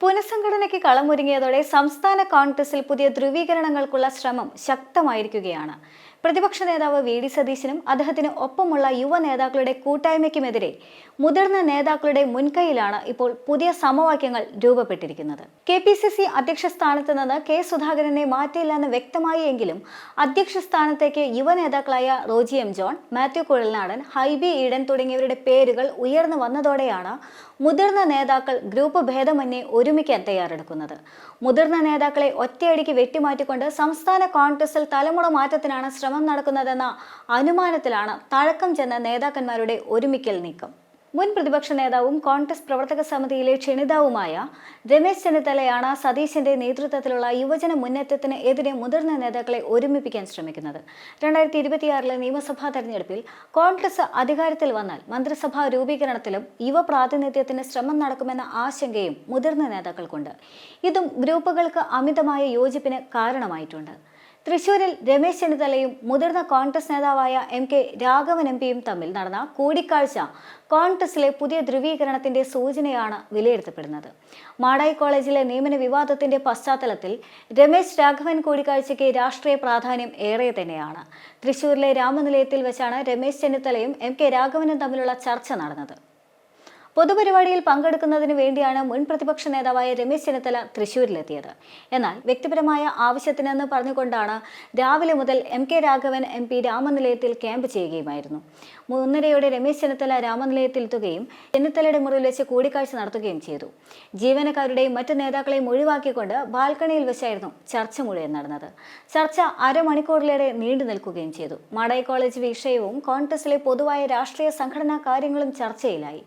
പുനഃസംഘടനയ്ക്ക് കളമൊരുങ്ങിയതോടെ സംസ്ഥാന കോൺഗ്രസിൽ പുതിയ ധ്രുവീകരണങ്ങൾക്കുള്ള ശ്രമം ശക്തമായിരിക്കുകയാണ്. പ്രതിപക്ഷ നേതാവ് വി ഡി സതീശനും അദ്ദേഹത്തിന് ഒപ്പമുള്ള യുവ നേതാക്കളുടെ കൂട്ടായ്മയ്ക്കുമെതിരെ മുതിർന്ന നേതാക്കളുടെ മുൻകൈയിലാണ് ഇപ്പോൾ പുതിയ സമവാക്യങ്ങൾ രൂപപ്പെട്ടിരിക്കുന്നത്. കെ പി സി സി അധ്യക്ഷ സ്ഥാനത്ത് നിന്ന് കെ സുധാകരനെ മാറ്റിയില്ലെന്ന് വ്യക്തമായി എങ്കിലും അധ്യക്ഷ സ്ഥാനത്തേക്ക് യുവ നേതാക്കളായ Roji M John Mathew Kuzhalnadan Hibi Eden തുടങ്ങിയവരുടെ പേരുകൾ ഉയർന്നു വന്നതോടെയാണ് മുതിർന്ന നേതാക്കൾ ഗ്രൂപ്പ് ഭേദമന്യേ ഒരുമിക്കാൻ തയ്യാറെടുക്കുന്നത്. മുതിർന്ന നേതാക്കളെ ഒറ്റയടിക്ക് വെട്ടിമാറ്റിക്കൊണ്ട് സംസ്ഥാന കോൺഗ്രസിൽ തലമുറ മാറ്റത്തിനാണ് ശ്രമം നടക്കുന്നതെന്ന അനുമാനത്തിലാണ് തഴക്കം ചെന്ന നേതാക്കന്മാരുടെ ഒരുമിക്കൽ നീക്കം. മുൻ പ്രതിപക്ഷ നേതാവും കോൺഗ്രസ് പ്രവർത്തക സമിതിയിലെ ക്ഷണിതാവുമായ രമേശ് ചെന്നിത്തലയാണ് സതീശന്റെ നേതൃത്വത്തിലുള്ള യുവജന മുന്നേറ്റത്തിന് എതിരെ മുതിർന്ന നേതാക്കളെ ഒരുമിപ്പിക്കാൻ ശ്രമിക്കുന്നത്. രണ്ടായിരത്തി ഇരുപത്തിയാറിലെ നിയമസഭാ തെരഞ്ഞെടുപ്പിൽ കോൺഗ്രസ് അധികാരത്തിൽ വന്നാൽ മന്ത്രിസഭാ രൂപീകരണത്തിലും യുവ പ്രാതിനിധ്യത്തിന് ശ്രമം നടക്കുമെന്ന ആശങ്കയും മുതിർന്ന നേതാക്കൾക്കുണ്ട്. ഇതും ഗ്രൂപ്പുകൾക്ക് അമിതമായ യോജിപ്പിന് കാരണമായിട്ടുണ്ട്. തൃശൂരിൽ രമേശ് ചെന്നിത്തലയും മുതിർന്ന കോൺഗ്രസ് നേതാവായ എം കെ രാഘവൻ എം പിയും തമ്മിൽ നടന്ന കൂടിക്കാഴ്ച കോൺഗ്രസിലെ പുതിയ ധ്രുവീകരണത്തിന്റെ സൂചനയാണ് വിലയിരുത്തപ്പെടുന്നത്. മാടായി കോളേജിലെ നിയമന വിവാദത്തിന്റെ പശ്ചാത്തലത്തിൽ രമേശ് രാഘവൻ കൂടിക്കാഴ്ചയ്ക്ക് രാഷ്ട്രീയ പ്രാധാന്യം ഏറെ തന്നെയാണ്. തൃശൂരിലെ രാമനിലയത്തിൽ വെച്ചാണ് രമേശ് ചെന്നിത്തലയും എം കെ രാഘവനും തമ്മിലുള്ള ചർച്ച നടന്നത്. പൊതുപരിപാടിയിൽ പങ്കെടുക്കുന്നതിന് വേണ്ടിയാണ് മുൻ പ്രതിപക്ഷ നേതാവായ രമേശ് ചെന്നിത്തല തൃശൂരിലെത്തിയത്. എന്നാൽ വ്യക്തിപരമായ ആവശ്യത്തിനെന്ന് പറഞ്ഞുകൊണ്ടാണ് രാവിലെ മുതൽ M K Raghavan M P രാമനിലയത്തിൽ camp ചെയ്യുകയുമായിരുന്നു. മൂന്നരയോടെ രമേശ് ചെന്നിത്തല രാമനിലയത്തിലെത്തുകയും ചെന്നിത്തലയുടെ മുറിയിൽ വെച്ച് കൂടിക്കാഴ്ച നടത്തുകയും ചെയ്തു. ജീവനക്കാരുടെയും മറ്റ് നേതാക്കളെയും ഒഴിവാക്കിക്കൊണ്ട് ബാൽക്കണിയിൽ വെച്ചായിരുന്നു ചർച്ച മുഴുവൻ നടന്നത്. ചർച്ച അരമണിക്കൂറിലേറെ നീണ്ടു നിൽക്കുകയും ചെയ്തു. മാടായി കോളേജ് വിഷയവും കോൺഗ്രസിലെ പൊതുവായ രാഷ്ട്രീയ സംഘടനാ കാര്യങ്ങളും ചർച്ചയിലായി.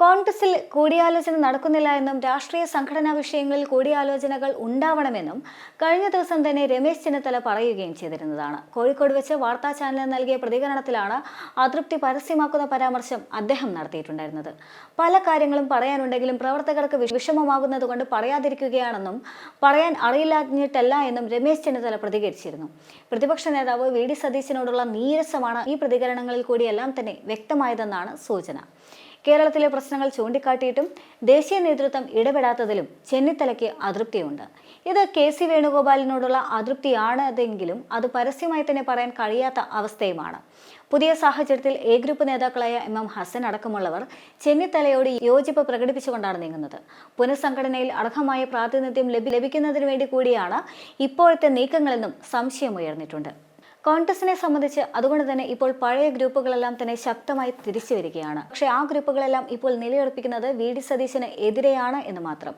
കോൺഗ്രസിൽ കൂടിയാലോചന നടക്കുന്നില്ല എന്നും രാഷ്ട്രീയ സംഘടനാ വിഷയങ്ങളിൽ കൂടിയാലോചനകൾ ഉണ്ടാവണമെന്നും കഴിഞ്ഞ ദിവസം തന്നെ രമേശ് ചെന്നിത്തല പറയുകയും ചെയ്തിരുന്നതാണ്. കോഴിക്കോട് വെച്ച് വാർത്താ ചാനലിന് നൽകിയ പ്രതികരണത്തിലാണ് അതൃപ്തി പരസ്യമാക്കുന്ന പരാമർശം അദ്ദേഹം നടത്തിയിട്ടുണ്ടായിരുന്നത്. പല കാര്യങ്ങളും പറയാനുണ്ടെങ്കിലും പ്രവർത്തകർക്ക് വിഷമമാകുന്നതുകൊണ്ട് വിഷമമാകുന്നത് കൊണ്ട് പറയാതിരിക്കുകയാണെന്നും പറയാൻ അറിയില്ലാഞ്ഞിട്ടല്ല എന്നും രമേശ് ചെന്നിത്തല പ്രതികരിച്ചിരുന്നു. പ്രതിപക്ഷ നേതാവ് വി. ഡി. സതീശനോടുള്ള നീരസമാണ് ഈ പ്രതികരണങ്ങളിൽ കൂടിയെല്ലാം തന്നെ വ്യക്തമായതെന്നാണ് സൂചന. കേരളത്തിലെ പ്രശ്നങ്ങൾ ചൂണ്ടിക്കാട്ടിയിട്ടും ദേശീയ നേതൃത്വം ഇടപെടാത്തതിലും ചെന്നിത്തലയ്ക്ക് അതൃപ്തിയുണ്ട്. ഇത് കെ സി വേണുഗോപാലിനോടുള്ള അതൃപ്തിയാണ് അതെങ്കിലും അത് പരസ്യമായി തന്നെ പറയാൻ കഴിയാത്ത അവസ്ഥയുമാണ്. പുതിയ സാഹചര്യത്തിൽ എ ഗ്രൂപ്പ് നേതാക്കളായ എം എം ഹസൻ അടക്കമുള്ളവർ ചെന്നിത്തലയോട് യോജിപ്പ് പ്രകടിപ്പിച്ചുകൊണ്ടാണ് നീങ്ങുന്നത്. പുനഃസംഘടനയിൽ അർഹമായ പ്രാതിനിധ്യം ലഭി ലഭിക്കുന്നതിന് വേണ്ടി കൂടിയാണ് ഇപ്പോഴത്തെ നീക്കങ്ങളെന്നും സംശയമുയർന്നിട്ടുണ്ട് കോൺഗ്രസിനെ സംബന്ധിച്ച് അതുകൊണ്ട് തന്നെ ഇപ്പോൾ പഴയ ഗ്രൂപ്പുകളെല്ലാം തന്നെ ശക്തമായി തിരിച്ചു വരികയാണ്. പക്ഷേ ആ ഗ്രൂപ്പുകളെല്ലാം ഇപ്പോൾ നിലയുറപ്പിക്കുന്നത് വി ഡി സതീശന് എതിരെയാണ് എന്ന് മാത്രം.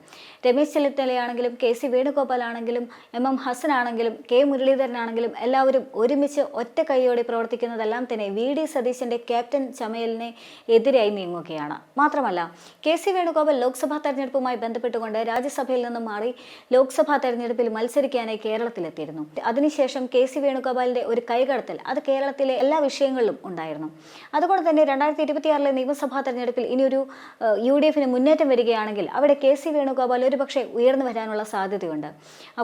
രമേശ് ചെന്നിത്തലയാണെങ്കിലും കെ സി വേണുഗോപാൽ ആണെങ്കിലും എം എം ഹസൻ ആണെങ്കിലും കെ മുരളീധരനാണെങ്കിലും എല്ലാവരും ഒരുമിച്ച് ഒറ്റ കൈയോടെ പ്രവർത്തിക്കുന്നതെല്ലാം തന്നെ വി ഡി സതീശന്റെ ക്യാപ്റ്റൻ ചമയലിനെ എതിരായി നീങ്ങുകയാണ്. മാത്രമല്ല കെ സി വേണുഗോപാൽ ലോക്സഭാ തെരഞ്ഞെടുപ്പുമായി ബന്ധപ്പെട്ടുകൊണ്ട് രാജ്യസഭയിൽ നിന്നും മാറി ലോക്സഭാ തെരഞ്ഞെടുപ്പിൽ മത്സരിക്കാനായി കേരളത്തിലെത്തിയിരുന്നു. അതിനുശേഷം കെ സി വേണുഗോപാലിന്റെ ഒരു കൈകടത്തൽ. അത് കേരളത്തിലെ എല്ലാ വിഷയങ്ങളിലും ഉണ്ടായിരുന്നു. അതുകൊണ്ട് തന്നെ രണ്ടായിരത്തി ഇരുപത്തിയാറിലെ നിയമസഭാ തെരഞ്ഞെടുപ്പിൽ ഇനിയൊരു യു ഡി എഫിന് മുന്നേറ്റം വരികയാണെങ്കിൽ അവിടെ കെ സി വേണുഗോപാൽ ഒരുപക്ഷെ ഉയർന്നു വരാനുള്ള സാധ്യതയുണ്ട്.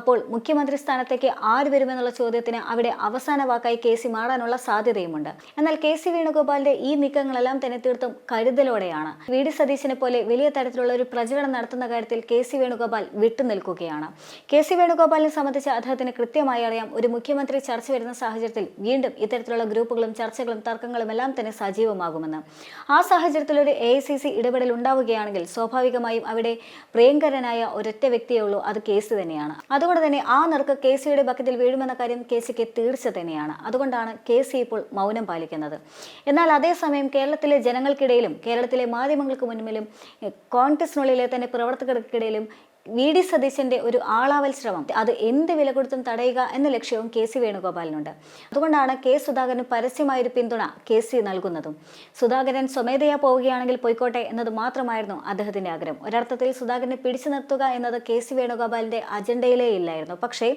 അപ്പോൾ മുഖ്യമന്ത്രി സ്ഥാനത്തേക്ക് ആര് വരുമെന്നുള്ള ചോദ്യത്തിന് അവിടെ അവസാന വാക്കായി കെ സി മാറാനുള്ള സാധ്യതയുമുണ്ട്. എന്നാൽ കെ സി വേണുഗോപാലിന്റെ ഈ നീക്കങ്ങളെല്ലാം തന്നെ തീർത്തും കരുതലോടെയാണ്. വി ഡി സതീശിനെ പോലെ വലിയ തരത്തിലുള്ള ഒരു പ്രചരണം നടത്തുന്ന കാര്യത്തിൽ കെ സി വേണുഗോപാൽ വിട്ടുനിൽക്കുകയാണ്. കെ സി വേണുഗോപാലിനെ സംബന്ധിച്ച് അദ്ദേഹത്തിന് കൃത്യമായി അറിയാം. ഒരു മുഖ്യമന്ത്രി ചർച്ച വരുന്ന സാഹചര്യത്തിൽ വീണ്ടും ഇത്തരത്തിലുള്ള ഗ്രൂപ്പുകളും ചർച്ചകളും തർക്കങ്ങളും എല്ലാം തന്നെ സജീവമാകുമെന്ന്. ആ സാഹചര്യത്തിൽ ഒരു എ ഐ സി സി ഇടപെടൽ ഉണ്ടാവുകയാണെങ്കിൽ സ്വാഭാവികമായും അവിടെ പ്രിയങ്കരനായ ഒരൊറ്റ വ്യക്തിയേ ഉള്ളൂ. അത് കേസ് തന്നെയാണ്. അതുകൊണ്ട് തന്നെ ആ നിർക്ക് കെ സിയുടെ ബക്കറ്റിൽ വീഴുമെന്ന കാര്യം കെ സിക്ക് തീർച്ച തന്നെയാണ്. അതുകൊണ്ടാണ് കെ സി ഇപ്പോൾ മൗനം പാലിക്കുന്നത്. എന്നാൽ അതേസമയം കേരളത്തിലെ ജനങ്ങൾക്കിടയിലും കേരളത്തിലെ മാധ്യമങ്ങൾക്ക് മുന്നിലും കോൺഗ്രസിനുള്ളിലെ തന്നെ പ്രവർത്തകർക്കിടയിലും വി ഡി സതീശന്റെ ഒരു ആളാവൽ ശ്രമം. അത് എന്ത് വില കൊടുത്തും തടയുക എന്ന ലക്ഷ്യവും കെ സി വേണുഗോപാലിനുണ്ട്. അതുകൊണ്ടാണ് കെ സുധാകരന് പരസ്യമായ ഒരു പിന്തുണ കെ സി നൽകുന്നതും. സുധാകരൻ സ്വമേധയാ പോവുകയാണെങ്കിൽ പോയിക്കോട്ടെ എന്നത് മാത്രമായിരുന്നു അദ്ദേഹത്തിന്റെ ആഗ്രഹം. ഒരർത്ഥത്തിൽ സുധാകരനെ പിടിച്ചു നിർത്തുക എന്നത് കെ സി വേണുഗോപാലിന്റെ അജണ്ടയിലേ ഇല്ലായിരുന്നു. പക്ഷേ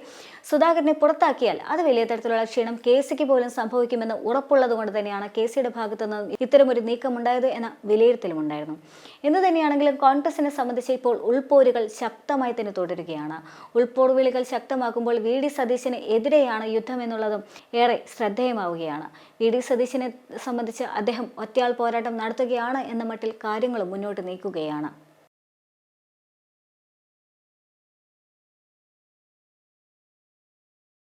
സുധാകരനെ പുറത്താക്കിയാൽ അത് വലിയ തരത്തിലുള്ള ക്ഷീണം കെ സിക്ക് പോലും സംഭവിക്കുമെന്ന് ഉറപ്പുള്ളത് കൊണ്ട് തന്നെയാണ് കെ സിയുടെ ഭാഗത്തുനിന്ന് ഇത്തരമൊരു നീക്കമുണ്ടായത് എന്ന വിലയിരുത്തലുമുണ്ടായിരുന്നു. എന്ന് തന്നെയാണെങ്കിലും കോൺഗ്രസിനെ സംബന്ധിച്ച് ഇപ്പോൾ ഉൾപോരുകൾ ശക്തമായി തന്നെ തുടരുകയാണ്. ഉൾപോർവിളികൾ ശക്തമാക്കുമ്പോൾ വി. ഡി. സതീശന് എതിരെയാണ് യുദ്ധം എന്നുള്ളതും ഏറെ ശ്രദ്ധേയമാവുകയാണ്. വി. ഡി. സതീശനെ സംബന്ധിച്ച് അദ്ദേഹം ഒറ്റയാൾ പോരാട്ടം നടത്തുകയാണ് എന്ന മട്ടിൽ കാര്യങ്ങൾ മുന്നോട്ട് നീക്കുകയാണ്.